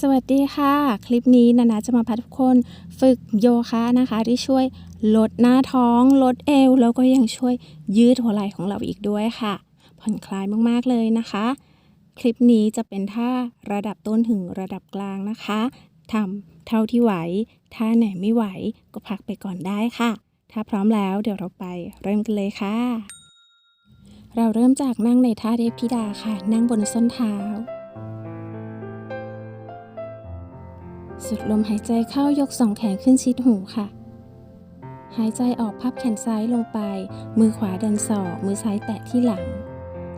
สวัสดีค่ะ คลิปนี้นานาจะมาพาทุกคนฝึกโยคะนะคะ ที่ช่วยลดหน้าท้อง ลดเอว แล้วก็ยังช่วยยืดหัวไหล่ของเราอีกด้วยค่ะ ผ่อนคลายมากๆเลยนะคะ คลิปนี้จะเป็นท่าระดับต้นถึงระดับกลางนะคะทำเท่าที่ไหว ถ้าไหนไม่ไหวก็พักไปก่อนได้ค่ะ ถ้าพร้อมแล้วเดี๋ยวเราไปเริ่มกันเลยค่ะ เราเริ่มจากนั่งในท่าเทพธิดาค่ะ นั่งบนส้นเท้า สุดลมหายใจเข้ายกสองแขนขึ้นชิดหูค่ะ หายใจออกพับแขนซ้ายลงไป มือขวาดันศอกมือซ้ายแตะที่หลัง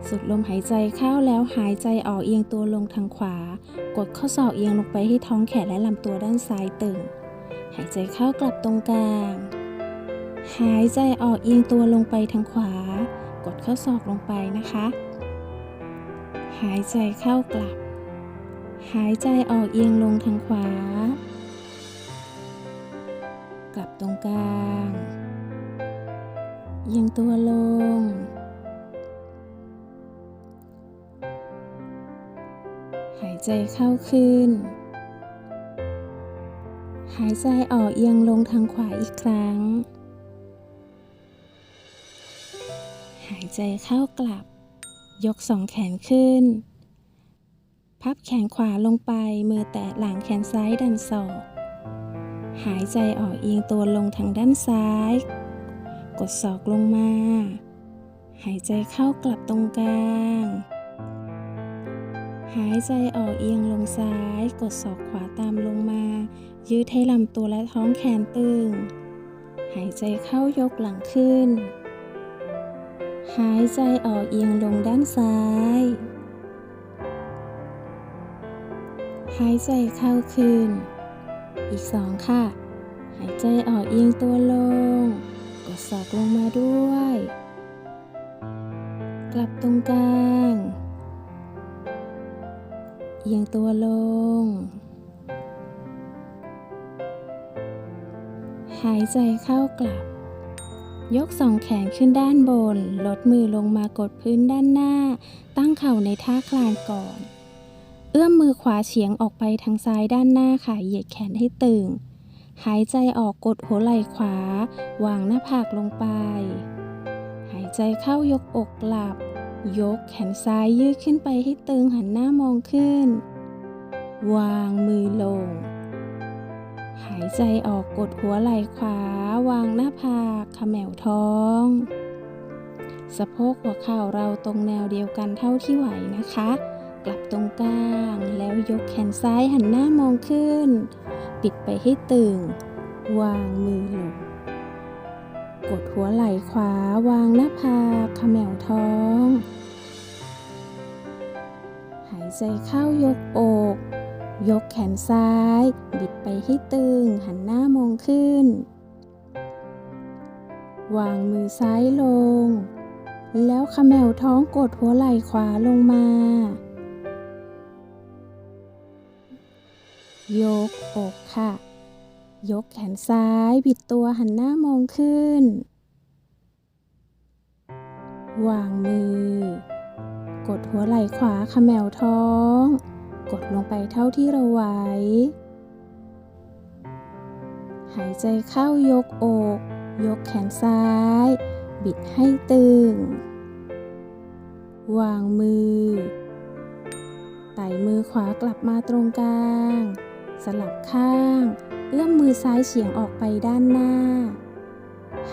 สุดลมหายใจเข้าแล้วหายใจออกเอียงตัวลงทางขวา กดข้อศอกเอียงลงไปให้ท้องแขนและลำตัวด้านซ้ายตึง หายใจเข้ากลับตรงกลาง หายใจออกเอียงตัวลงไปทางขวา กดข้อศอกลงไปนะคะ หายใจเข้ากลับ หายใจออกเอียงลงทางขวา กลับตรงกลางเอียงตัวลง หายใจเข้าขึ้น หายใจออกเอียงลงทางขวาอีกครั้ง หายใจเข้ากลับ ยกสองแขนขึ้น พับแขนขวาลงไป มือแตะหลังแขนซ้ายดันศอก หายใจออกเอียงตัวลงทางด้านซ้าย กดศอกลงมา หายใจเข้ากลับตรงกลาง หายใจออกเอียงลงซ้าย กดศอกขวาตามลงมา ยืดให้ลำตัวและท้องแขนตึง หายใจเข้ายกหลังขึ้น หายใจออกเอียงลงด้านซ้าย หายใจเข้าขึ้นอีกสองค่ะ หายใจออกเอียงตัวลง กดศอกลงมาด้วย กลับตรงกลาง เอียงตัวลง หายใจเข้ากลับ ยกสองแขนขึ้นด้านบน ลดมือลงมากดพื้นด้านหน้า ตั้งเข่าในท่าคลานก่อน เอื้อมมือขวาเฉียงออกไปทางซ้ายด้านหน้าค่ะเหยียดแขนให้ตึง หายใจออกกดหัวไหล่ขวา วางหน้าผากลงไป หายใจเข้ายกอกกลับ ยกแขนซ้ายยืดขึ้นไปให้ตึงหันหน้ามองขึ้น วางมือลง หายใจออกกดหัวไหล่ขวา วางหน้าผากขมวท้อง สะโพกหัวเข่าเราตรงแนวเดียวกันเท่าที่ไหวนะคะ กลับตรงกลาง แล้วยกแขนซ้ายหันหน้ามองขึ้น ปิดไปให้ตึง วางมือลง กดหัวไหล่ขวาวางหน้าผากขมวท้อง หายใจเข้ายกอก ยกแขนซ้าย บิดไปให้ตึง หันหน้ามองขึ้น วางมือซ้ายลง แล้วขมวท้องกดหัวไหล่ขวาลงมา ยกอกค่ะ ยกแขนซ้ายบิดตัวหันหน้ามองขึ้น วางมือ กดหัวไหล่ขวาเขมวท้อง กดลงไปเท่าที่เราไหว หายใจเข้ายกอก ยกแขนซ้าย บิดให้ตึง วางมือไต่มือขวากลับมาตรงกลาง สลับข้าง เอื้อมมือซ้ายเฉียงออกไปด้านหน้า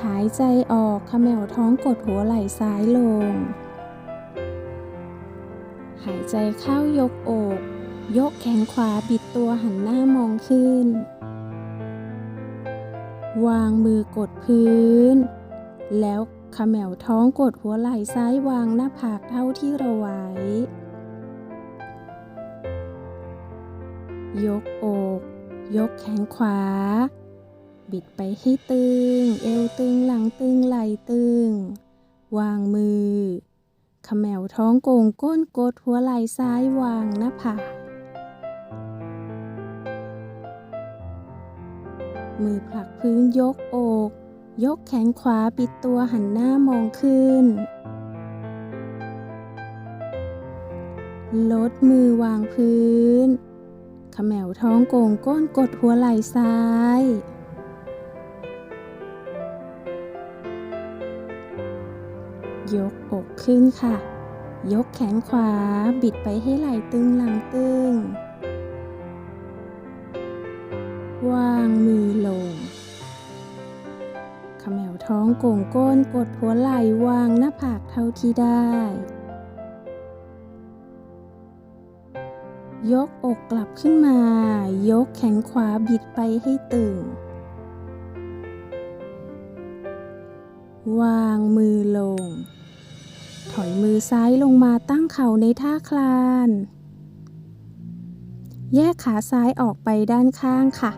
หายใจออกขมวท้องกดหัวไหล่ซ้ายลง หายใจเข้ายกอก ยกแขนขวาบิดตัวหันหน้ามองขึ้น วางมือกดพื้น แล้วขมวท้องกดหัวไหล่ซ้ายวางหน้าผากเท่าที่เราไหว ยกอก ยกแขนขวา บิดไปให้ตึง เอวตึงหลังตึงไหล่ตึง วางมือขมวท้องโก่งก้นกดหัวไหล่ซ้ายวางหน้าผากมือผลักพื้นยกอก ยกแขนขวาปิดตัวหันหน้ามองขึ้น ลดมือวางพื้น ขมวท้องโก่งก้นกดหัวไหล่ซ้าย ยกอกขึ้นค่ะ ยกแขนขวาบิดไปให้ไหล่ตึงหลังตึง วางมือลงขมวท้องโก่งก้นกดหัวไหล่วางหน้าผากเท่าที่ได้ ยกอกกลับขึ้นมา ยกแขนขวาบิดไปให้ตึง วางมือลง ถอยมือซ้ายลงมาตั้งเข่าในท่าคลาน แยกขาซ้ายออกไปด้านข้างค่ะ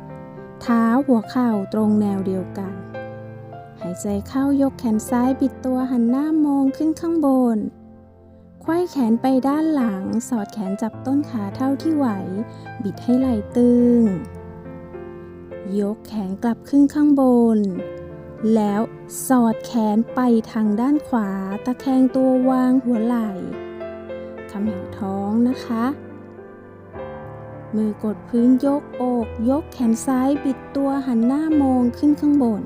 เท้าหัวเข่าตรงแนวเดียวกัน หายใจเข้ายกแขนซ้ายบิดตัวหันหน้ามองขึ้นข้างบน ควายแขนไปด้านหลัง สอดแขนจับต้นขาเท่าที่ไหว บิดให้ไหล่ตึง ยกแขนกลับขึ้นข้างบน แล้วสอดแขนไปทางด้านขวา ตะแคงตัววางหัวไหล่ขมวท้องนะคะ มือกดพื้นยกอก ยกแขนซ้ายบิดตัวหันหน้ามองขึ้นข้างบน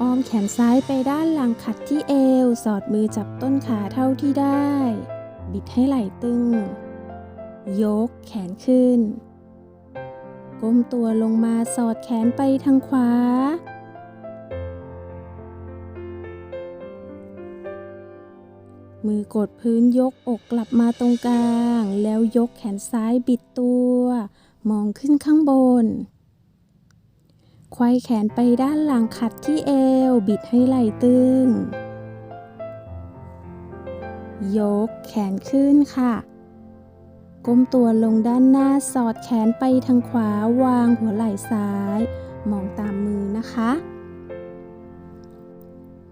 อ้อมแขนซ้ายไปด้านหลังขัดที่เอว สอดมือจับต้นขาเท่าที่ได้ บิดให้ไหล่ตึง ยกแขนขึ้น ก้มตัวลงมาสอดแขนไปทางขวา มือกดพื้นยกอกกลับมาตรงกลาง แล้วยกแขนซ้ายบิดตัว มองขึ้นข้างบน ควายแขนไปด้านหลังขัดที่เอว บิดให้ไหล่ตึง ยกแขนขึ้นค่ะ ก้มตัวลงด้านหน้าสอดแขนไปทางขวาวางหัวไหล่ซ้าย มองตามมือนะคะ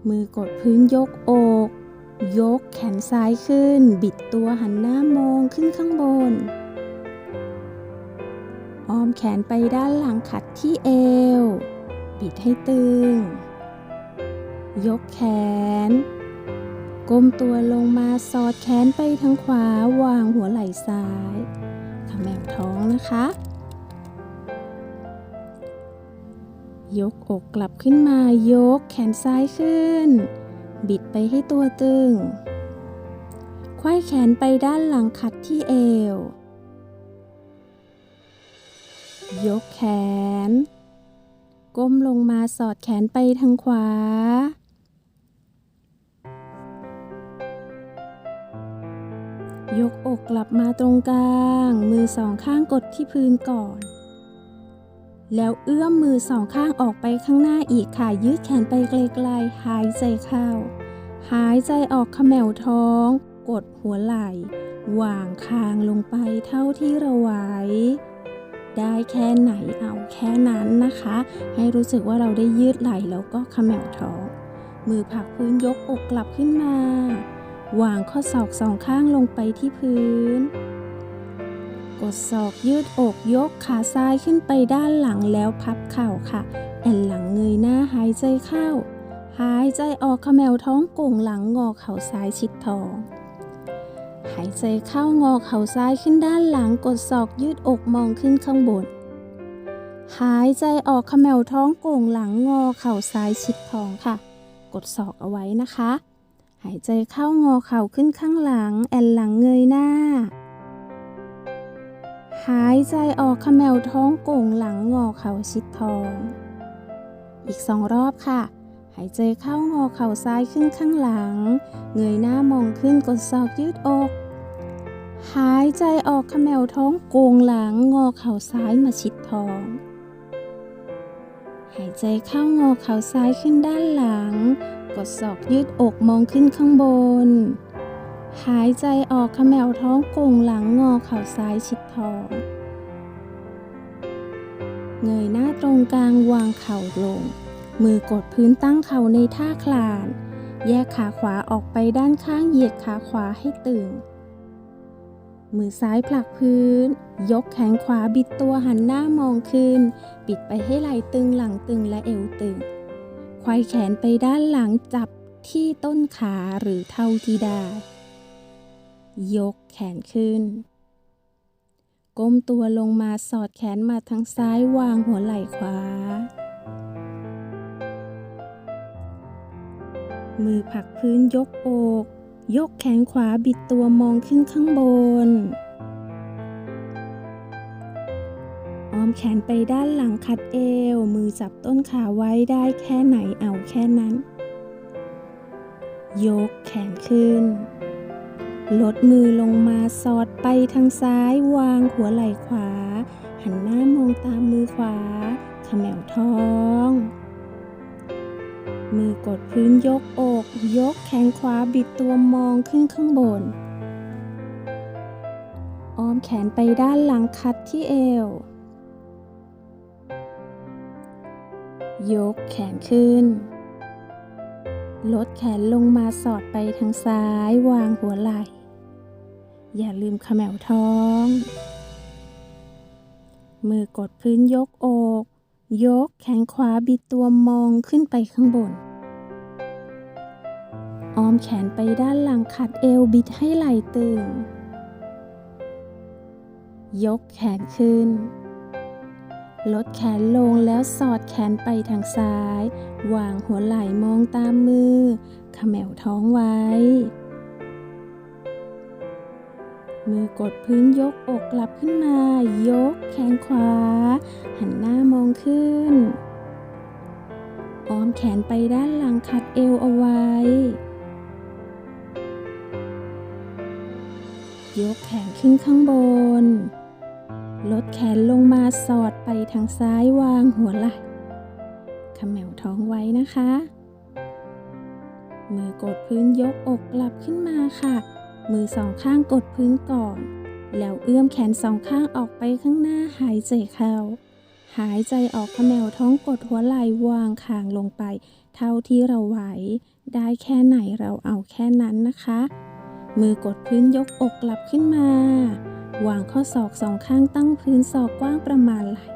มือกดพื้นยกอก ยกแขนซ้ายขึ้น บิดตัวหันหน้ามองขึ้นข้างบน อ้อมแขนไปด้านหลังขัดที่เอว บิดให้ตึง ยกแขน ก้มตัวลงมาสอดแขนไปทางขวาวางหัวไหล่ซ้ายขมวท้องนะคะ ยกอกกลับขึ้นมายกแขนซ้ายขึ้น บิดไปให้ตัวตึงไขว้แขนไปด้านหลังขัดที่เอว ยกแขน ก้มลงมาสอดแขนไปทางขวา ยกอกกลับมาตรงกลาง มือสองข้างกดที่พื้นก่อน แล้วเอื้อมมือสองข้างออกไปข้างหน้าอีกค่ะ ยืดแขนไปไกลๆ หายใจเข้า หายใจออกขมวท้อง กดหัวไหล่วางคางลงไปเท่าที่เราไหว ได้แค่ไหนเอาแค่นั้นนะคะ ให้รู้สึกว่าเราได้ยืดไหล่แล้วก็ขมวท้องมือผักพื้นยกอกกลับขึ้นมาวางข้อศอกสองข้างลงไปที่พื้น กดศอกยืดอกยกขาซ้ายขึ้นไปด้านหลังแล้วพับเข่าค่ะ แอนหลังเงยหน้าหายใจเข้า หายใจออกขมวท้องโก่งหลังงอเข่าซ้ายชิดท้อง หายใจเข้างอเข่าซ้ายขึ้นด้านหลังกดศอกยืดอกมองขึ้นข้างบน หายใจออกขมวท้องโก่งหลังงอเข่าซ้ายชิดท้องค่ะ กดศอกเอาไว้นะคะ หายใจเข้างอเข่าขึ้นข้างหลัง แอนหลังเงยหน้า หายใจออกขมวท้องโก่งหลังงอเข่าชิดท้อง อีกสองรอบค่ะ หายใจเข้างอเข่าซ้ายขึ้นข้างหลัง เงยหน้ามองขึ้นกดศอกยืดอก หายใจออกขมวท้องโกงหลังงอเข่าซ้ายมาชิดท้อง หายใจเข้างอเข่าซ้ายขึ้นด้านหลัง กดศอกยืดอกมองขึ้นข้างบน หายใจออกขมวท้องโกงหลังงอเข่าซ้ายชิดท้องเงยหน้าตรงกลางวางเข่าลง มือกดพื้นตั้งเข่าในท่าคลาน แยกขาขวาออกไปด้านข้างเหยียดขาขวาให้ตึง มือซ้ายผลักพื้น ยกแขนขวาบิดตัวหันหน้ามองขึ้น บิดไปให้ไหล่ตึงหลังตึงและเอวตึง ควายแขนไปด้านหลังจับที่ต้นขาหรือเท่าที่ได้ ยกแขนขึ้น ก้มตัวลงมาสอดแขนมาทางซ้ายวางหัวไหล่ขวา มือผักพื้นยกอก ยกแขนขวาบิดตัวมองขึ้นข้างบน อ้อมแขนไปด้านหลังคัดเอว มือจับต้นขาไว้ได้แค่ไหนเอาแค่นั้น ยกแขนขึ้น ลดมือลงมาสอดไปทางซ้ายวางหัวไหล่ขวา หันหน้ามองตามมือขวาขมวท้อง มือกดพื้นยกอก ยกแขนขวาบิดตัวมองขึ้นข้างบน อ้อมแขนไปด้านหลังคัดที่เอว ยกแขนขึ้น ลดแขนลงมาสอดไปทางซ้ายวางหัวไหล่ อย่าลืมขมวท้อง มือกดพื้นยกอกยกแขนขวาบิดตัวมองขึ้นไปข้างบน อ้อมแขนไปด้านหลังขัดเอวบิดให้ไหล่ตึง ยกแขนขึ้น ลดแขนลงแล้วสอดแขนไปทางซ้าย วางหัวไหล่มองตามมือขมวท้องไว้ มือกดพื้นยกอกกลับขึ้นมา ยกแขนขวา หันหน้ามองขึ้นอ้อมแขนไปด้านหลังขัดเอวเอาไว้ ยกแขนขึ้นข้างบน ลดแขนลงมาสอดไปทางซ้ายวางหัวไหล่ขมวท้องไว้นะคะ มือกดพื้นยกอกกลับขึ้นมาค่ะ มือสองข้างกดพื้นก่อน แล้วเอื้อมแขนสองข้างออกไปข้างหน้าหายใจเข้า หายใจออกขมวท้องกดหัวไหล่วางคางลงไป เท่าที่เราไหว ได้แค่ไหนเราเอาแค่นั้นนะคะ มือกดพื้นยกอกกลับขึ้นมาวางข้อศอกสองข้างตั้งพื้นศอกกว้างประมาณไหล่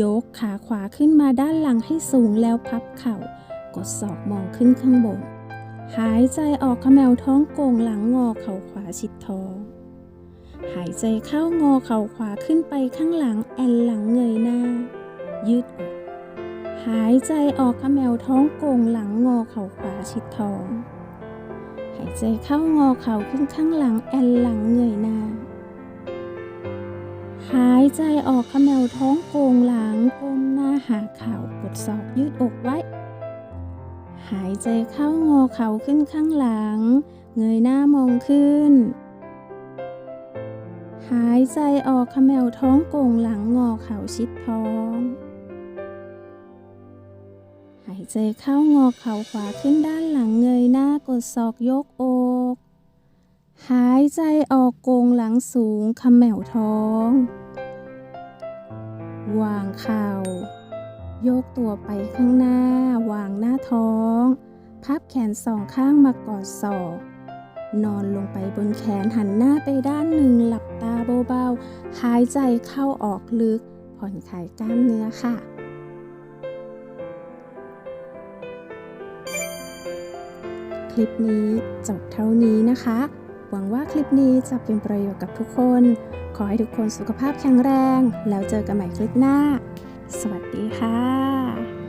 ยกขาขวาขึ้นมาด้านหลังให้สูงแล้วพับเข่า กดศอกมองขึ้นข้างบน หายใจออกขมวท้องโก่งหลังงอเข่าขวาชิดท้อง หายใจเข้างอเข่าขวาขึ้นไปข้างหลังแอนหลังเงยหน้า ยืดอกหายใจออกขมวท้องโก่งหลังงอเข่าขวาชิดท้องายใจเข้างอเข่าขึ้นข้างหลังแอนหลังเงยหน้า หายใจออกขมวท้องโกงหลังก้มหน้าหาเข่ากดศอกยืดอกไว้ หายใจเข้างอเข่าขึ้นข้างหลัง เงยหน้ามองขึ้น หายใจออกขมวท้องโกงหลังงอเข่าชิดท้องายใจเข้างอเข่าขวาขึ้นด้านหลังเงยหน้ากดศอกยกอก หายใจออกโกงหลังสูงขมวท้อง วางเข่าโยกตัวไปข้างหน้า วางหน้าท้อง พับแขนสองข้างมากอดศอก นอนลงไปบนแขนหันหน้าไปด้านหนึ่งหลับตาเบาๆ หายใจเข้าออกลึก ผ่อนคลายกล้ามเนื้อค่ะ คลิปนี้จบเท่านี้นะคะ หวังว่าคลิปนี้จะเป็นประโยชน์กับทุกคน ขอให้ทุกคนสุขภาพแข็งแรง แล้วเจอกันใหม่คลิปหน้า สวัสดีค่ะ